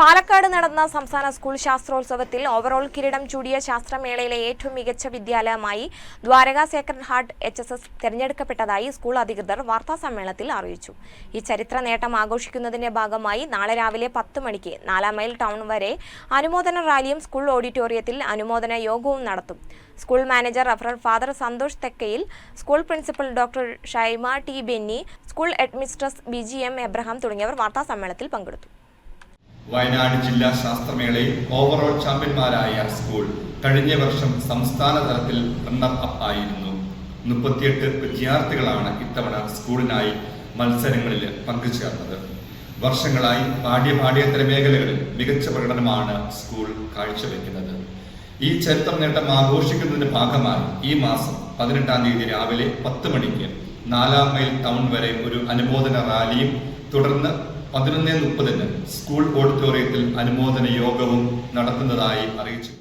പാലക്കാട് നടന്ന സംസ്ഥാന school ശാസ്ത്രോത്സവത്തിൽ overall കിരീടം ചൂടിയ ശാസ്ത്രമേളയിലെ ഏറ്റവും മികച്ച വിദ്യാലയമായി Dwaraka Sacred Heart H S S തിരഞ്ഞെടുക്കപ്പെട്ടതായി school അധികൃതർ വാർത്താസമ്മേളനത്തിൽ അറിയിച്ചു. ഈ ചരിത്ര നേട്ടം ആഘോഷിക്കുന്നതിന്റെ ഭാഗമായി നാളെ രാവിലെ പത്ത് മണിക്ക് നാലാം മൈൽ ടൗൺ വരെ അനുമോദന റാലിയും സ്കൂൾ ഓഡിറ്റോറിയത്തിൽ അനുമോദന യോഗവും നടത്തും. School manager referral father Santhosh Thekkayil school principal doctor Shaima T Benny school headmistress B G M Abraham തുടങ്ങിയവർ വാർത്താസമ്മേളനത്തിൽ പങ്കെടുത്തു. വയനാട് ജില്ലാ ശാസ്ത്രമേളയിൽ ഓവറോൾ ചാമ്പ്യന്മാരായ സ്കൂൾ കഴിഞ്ഞ വർഷം സംസ്ഥാന തലത്തിൽ റണ്ണർ അപ്പ് ആയിരുന്നു. മുപ്പത്തിയെട്ട് വിദ്യാർത്ഥികളാണ് ഇത്തവണ സ്കൂളിനായി മത്സരങ്ങളിൽ പങ്കുചേർന്നത്. വർഷങ്ങളായി പാഠ്യ പാഠ്യേതര മേഖലകളിൽ മികച്ച പ്രകടനമാണ് സ്കൂൾ കാഴ്ചവെക്കുന്നത്. ഈ ചരിത്ര നേട്ടം ആഘോഷിക്കുന്നതിന്റെ ഭാഗമായി ഈ മാസം പതിനെട്ടാം തീയതി രാവിലെ പത്ത് മണിക്ക് നാലാം മൈൽ ടൗൺ വരെ ഒരു അനുമോദന റാലിയും തുടർന്ന് പതിനൊന്ന് മുപ്പതിന് സ്കൂൾ ഓഡിറ്റോറിയത്തിൽ അനുമോദന യോഗവും നടത്തുന്നതായി അറിയിച്ചു.